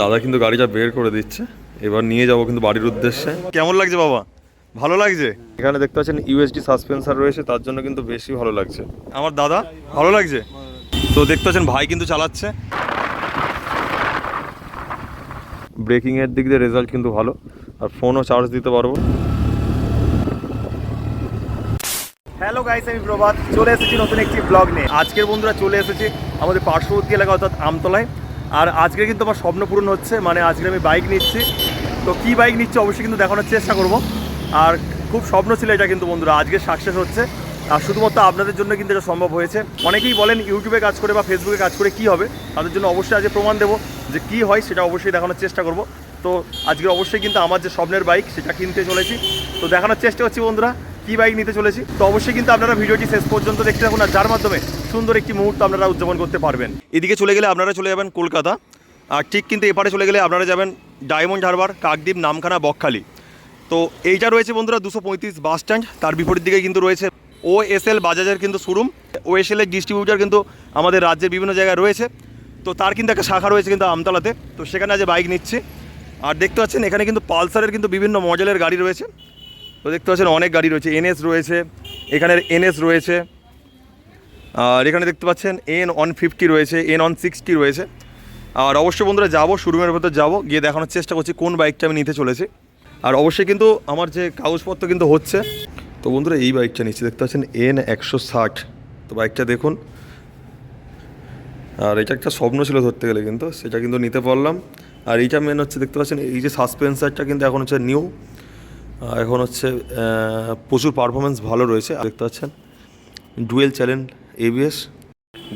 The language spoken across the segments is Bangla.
দাদা কিন্তু গাড়িটা বের করে দিচ্ছে। এবার নিয়ে যাব কিন্তু বাড়ির উদ্দেশ্যে। কেমন লাগছে বাবা? ভালো লাগছে? এখানে দেখতে পাচ্ছেন ইউএসডি সাসপেন্সার রয়েছে তার জন্য কিন্তু বেশি ভালো লাগছে। আমার দাদা ভালো লাগছে? তো দেখতে পাচ্ছেন ভাই কিন্তু চালাচ্ছে। ব্রেকিং এর দিক দিয়ে রেজাল্ট কিন্তু ভালো আর ফোনও চার্জ দিতে পারব। হ্যালো গাইস আমি প্রভাত। চলে এসেছি নতুন একটি ব্লগ নিয়ে। আজকের বন্ধুরা চলে এসেছি আমাদের পার্শ্ববর্তী এলাকা অর্থাৎ আমতলায়। আর আজকে কিন্তু আমার স্বপ্ন পূরণ হচ্ছে মানে আজকে আমি বাইক নিচ্ছি। তো কি বাইক নিচ্ছি অবশ্যই কিন্তু দেখানোর চেষ্টা করব। আর খুব স্বপ্ন ছিল এটা কিন্তু বন্ধুরা, আজকে সাকসেস হচ্ছে। আর শুধুমাত্র আপনাদের জন্য কিন্তু এটা সম্ভব হয়েছে। অনেকেই বলেন ইউটিউবে কাজ করে বা ফেসবুকে কাজ করে কি হবে, তাদের জন্য অবশ্যই আজকে প্রমাণ দেবো যে কি হয়, সেটা অবশ্যই দেখানোর চেষ্টা করব। তো আজকে অবশ্যই কিন্তু আমার যে স্বপ্নের বাইক সেটা কিনতে চলেছি। তো দেখানোর চেষ্টা করছি বন্ধুরা। কি বাইক নিতে চলেছি, তো অবশ্যই কিন্তু আপনারা ভিডিওটি শেষ পর্যন্ত দেখতে থাকুন, আর যার মাধ্যমে সুন্দর একটি মুহূর্ত আপনারা উদযাপন করতে পারবেন। এদিকে চলে গেলে আপনারা চলে যাবেন কলকাতা, আর ঠিক কিন্তু এপারে চলে গেলে আপনারা যাবেন ডায়মন্ড হারবার কাকদ্বীপ, নামখানা, বকখালি। তো এইটা রয়েছে বন্ধুরা দুশো পঁয়ত্রিশ বাস স্ট্যান্ড তার বিপরীত দিকে কিন্তু রয়েছে ও এস এল বাজাজের কিন্তু শোরুম। ও এস এল এর ডিস্ট্রিবিউটার কিন্তু আমাদের রাজ্যের বিভিন্ন জায়গায় রয়েছে। তো তার কিন্তু একটা শাখা রয়েছে কিন্তু আমতলাতে, তো সেখানে আজ বাইক নিচ্ছি। আর দেখতে পাচ্ছেন, এখানে কিন্তু পালসারের কিন্তু বিভিন্ন মডেলের গাড়ি রয়েছে। তো দেখতে পাচ্ছেন অনেক গাড়ি রয়েছে, এনএস রয়েছে, এখানের এনএস রয়েছে, আর এখানে দেখতে পাচ্ছেন এন ওয়ান ফিফটি রয়েছে, এন ওয়ান সিক্সটি রয়েছে। আর অবশ্যই বন্ধুরা যাব, শোরুমের ভেতর যাব, গিয়ে দেখানোর চেষ্টা করছি কোন বাইকটা আমি নিতে চলেছি। আর অবশ্যই কিন্তু আমার যে কাগজপত্র কিন্তু হচ্ছে, তো বন্ধুরা এই বাইকটা নিচ্ছি, দেখতে পাচ্ছেন এন একশো ষাট। তো বাইকটা দেখুন, আর এটা একটা স্বপ্ন ছিল ধরতে গেলে কিন্তু, সেটা কিন্তু নিতে পারলাম। আর এইটা মেন হচ্ছে, দেখতে পাচ্ছেন এই যে সাসপেন্সারটা কিন্তু এখন হচ্ছে নিউ এখন হচ্ছে প্রচুর পারফরমেন্স ভালো রয়েছে। দেখতে পাচ্ছেন ডুয়েল চ্যানেল এবিএস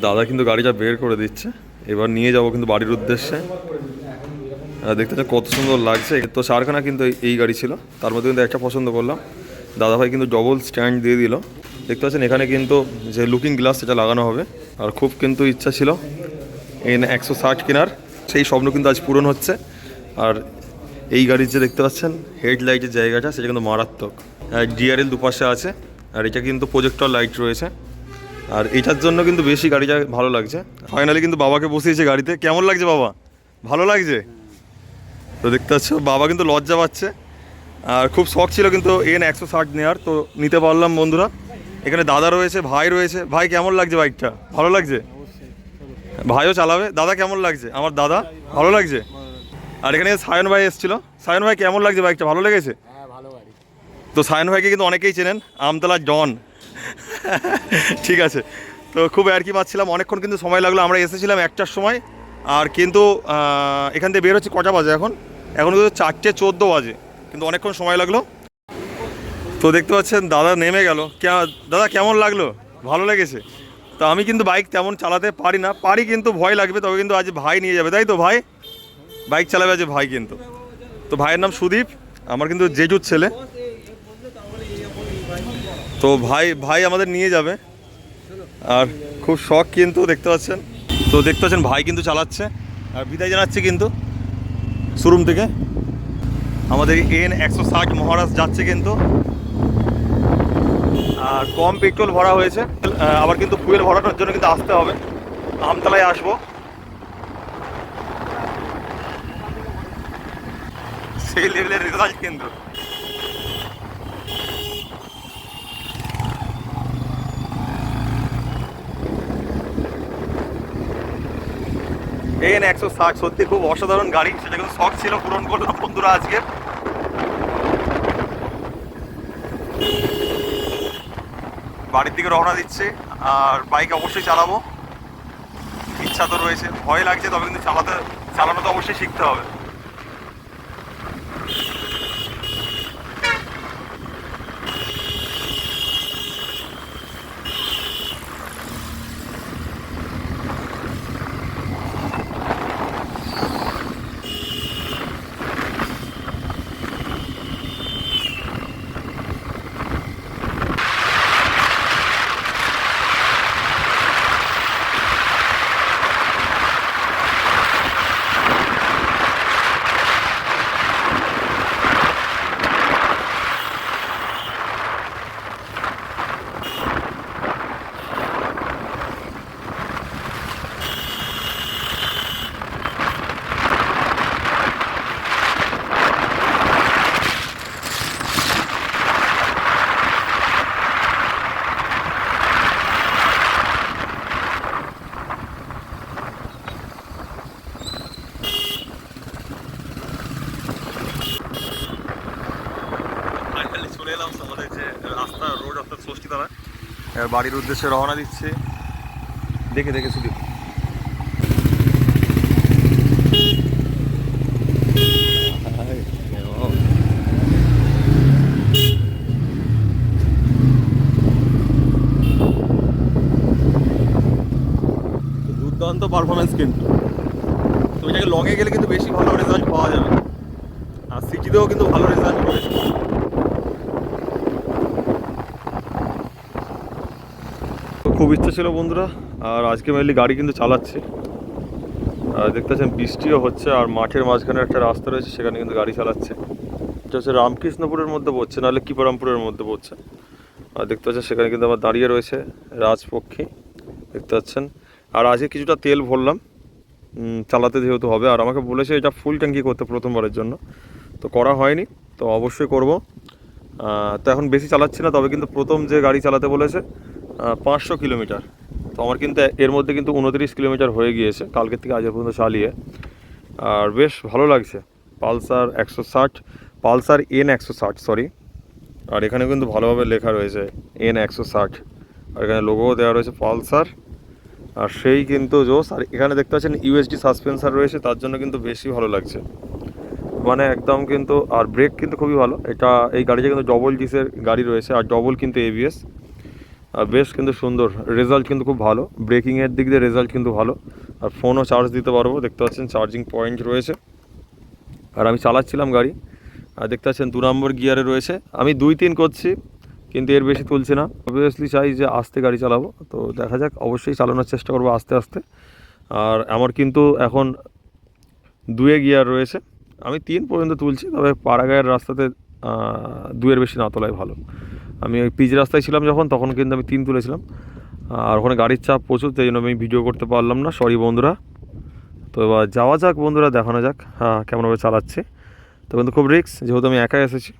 দাদা কিন্তু গাড়িটা বের করে দিচ্ছে। এবার নিয়ে যাব কিন্তু বাড়ির উদ্দেশ্যে। দেখতে পাচ্ছেন কত সুন্দর লাগছে। তো চারখানা কিন্তু এই- গাড়ি ছিল। তার মধ্যে কিন্তু একটা পছন্দ করলাম। দাদাভাই কিন্তু ডবল স্ট্যান্ড দিয়ে দিল। দেখতে পাচ্ছেন এখানে কিন্তু যে লুকিং গ্লাস সেটা লাগানো হবে। আর খুব কিন্তু ইচ্ছা ছিল এন একশো ষাট কেনার। সেই স্বপ্ন কিন্তু আজ পূরণ হচ্ছে। আর এই গাড়ির যে দেখতে পাচ্ছেন হেডলাইটের জায়গাটা, সেটা কিন্তু মারাত্মক। আর ডিআরএল দুপাশে আছে, আর এটা কিন্তু প্রজেক্টর লাইট রয়েছে। আর এটার জন্য কিন্তু বেশি গাড়িটা ভালো লাগছে। ফাইনালি কিন্তু বাবাকে বসিয়েছে গাড়িতে। কেমন লাগছে বাবা? ভালো লাগছে? তো দেখতে পাচ্ছ, বাবা কিন্তু লজ্জা পাচ্ছে। আর খুব শখ ছিল কিন্তু এন একশো ষাট নেওয়ার তো নিতে পারলাম বন্ধুরা। এখানে দাদা রয়েছে, ভাই রয়েছে। ভাই, কেমন লাগছে বাইকটা? ভালো লাগছে? ভাইও চালাবে। দাদা, কেমন লাগছে? আমার দাদা, ভালো লাগছে? আর এখানে সায়ন ভাই এসেছিল। সায়ন ভাই কেমন লাগছে বাইকটা ভালো লেগেছে? তো সায়ন ভাইকে কিন্তু অনেকেই চেনেন আমতলা জন। ঠিক আছে। তো খুব আর কি পাচ্ছিলাম অনেকক্ষণ কিন্তু সময় লাগল আমরা এসেছিলাম একটার সময়। আর কিন্তু এখান থেকে বের হচ্ছে কটা বাজে এখন? এখন কিন্তু চারটে চোদ্দ বাজে কিন্তু অনেকক্ষণ সময় লাগল। তো দেখতে পাচ্ছেন দাদা নেমে গেল। কে- দাদা কেমন লাগল? ভালো লেগেছে। তো আমি কিন্তু বাইক তেমন চালাতে পারি না। পারি কিন্তু ভয় লাগবে তবে কিন্তু আজ ভাই নিয়ে যাবে। তাই তো ভাই? বাইক চালাবে আজ ভাই কিন্তু। তো ভাইয়ের নাম সুদীপ, আমার কিন্তু জেজুর ছেলে। তো ভাই ভাই আমাদের নিয়ে যাবে। আর খুব শখ কিন্তু দেখতে পাচ্ছেন। তো দেখতে পাচ্ছেন ভাই কিন্তু চালাচ্ছে। আর বিদায় জানাচ্ছে কিন্তু শোরুম থেকে। আমাদের এন একশো ষাট মহারাজ যাচ্ছে কিন্তু। আর কম পেট্রোল ভরা হয়েছে। আবার কিন্তু ফুয়েল ভরানোর জন্য কিন্তু আসতে হবে। আমতলায় আসব। সেই লেভেলের রেজাল্ট কিন্তু। এন একশো ষাট, সত্যি খুব অসাধারণ গাড়ি, সেটা কিন্তু শখ ছিল পূরণ করল বন্ধুরা আজকে। বাড়ির দিকে রওনা দিচ্ছে, আর বাইক অবশ্যই চালাবো। ইচ্ছা তো রয়েছে, ভয় লাগছে, তবে কিন্তু চালাতে, চালানো তো অবশ্যই শিখতে হবে। পারফরমেন্স আমাদের যে রাস্তা রোড অর্থাৎ ষষ্ঠী তারা বাড়ির উদ্দেশ্যে রওনা দিচ্ছে। দেখে দেখে শুধু। দুর্দান্ত পারফরমেন্স কিন্তু। তো এটাকে লংয়ে গেলে কিন্তু বেশি ভালো রেজাল্ট পাওয়া যাবে। আর সিটিতেও কিন্তু ভালো রেজাল্ট করেছে তো খুব ইচ্ছা ছিল বন্ধুরা, আর আজকে মেনলি গাড়ি কিন্তু চালাচ্ছি। আর দেখতে পাচ্ছেন, বৃষ্টিও হচ্ছে, আর মাঠের মাঝখানে একটা রাস্তা রয়েছে, সেখানে কিন্তু গাড়ি চালাচ্ছে। হচ্ছে রামকৃষ্ণপুরের মধ্যে পড়ছে নাহলে কিপারামপুরের মধ্যে পড়ছে আর দেখতে পাচ্ছেন, সেখানে কিন্তু আমার দাঁড়িয়ে রয়েছে রাজপক্ষী। দেখতে পাচ্ছেন, আর আজকে কিছুটা তেল ভরলাম। চালাতে যেহেতু হবে, আর আমাকে বলেছে এটা ফুল ট্যাঙ্কি করতে প্রথমবারের জন্য। তো করা হয়নি, তো অবশ্যই করব। তো এখন বেশি চালাচ্ছি না, তবে কিন্তু প্রথম যে গাড়ি চালাতে বলেছে পাঁচশো কিলোমিটার। তো আমার কিন্তু এর মধ্যে কিন্তু উনত্রিশ কিলোমিটার হয়ে গিয়েছে, কালকের থেকে আজের পর্যন্ত চালিয়ে। আর বেশ ভালো লাগছে। পালসার একশো ষাট, পালসার এন একশো ষাট সরি আর এখানে কিন্তু ভালোভাবে লেখা রয়েছে এন একশো ষাট। আর এখানে লোগোও দেওয়া রয়েছে পালসার। আর সেই কিন্তু জোস আর এখানে দেখতে পাচ্ছেন ইউএসডি সাসপেন্সার রয়েছে, তার জন্য কিন্তু বেশি ভালো লাগছে। মানে একদম কিন্তু, আর ব্রেক কিন্তু খুবই ভালো। এটা এই গাড়িটা কিন্তু ডবল ডিসের গাড়ি রয়েছে, আর ডবল কিন্তু এবিএস বেশ কিন্তু সুন্দর। রেজাল্ট কিন্তু খুব ভালো। ব্রেকিংয়ের দিক দিয়ে রেজাল্ট কিন্তু ভালো। আর ফোনও চার্জ দিতে পারব। দেখতে পাচ্ছেন চার্জিং পয়েন্ট রয়েছে। আর আমি চালাচ্ছিলাম গাড়ি। আর দেখতে পাচ্ছেন দু নম্বর গিয়ারে রয়েছে। আমি দুই তিন করছি, কিন্তু এর বেশি তুলছি না। অবভিয়াসলি চাই যে আস্তে গাড়ি চালাবো। তো দেখা যাক, অবশ্যই চালানোর চেষ্টা করব আস্তে আস্তে। আর আমার কিন্তু এখন দুয়ে গিয়ার রয়েছে। আমি তিন পর্যন্ত তুলছি, তবে পাড়াগায়ের রাস্তাতে দুয়ের বেশি না তোলাই ভালো। আমি ওই পিচ রাস্তায় ছিলাম যখন, তখন কিন্তু আমি তিন তুলেছিলাম। আর ওখানে গাড়ির চাপ প্রচুর, তাই জন্য আমি ভিডিও করতে পারলাম না। সরি বন্ধুরা। তো এবার যাওয়া যাক বন্ধুরা, দেখানো যাক। হ্যাঁ কেমনভাবে চালাচ্ছে। তো কিন্তু খুব রিক্স যেহেতু আমি একাই এসেছি।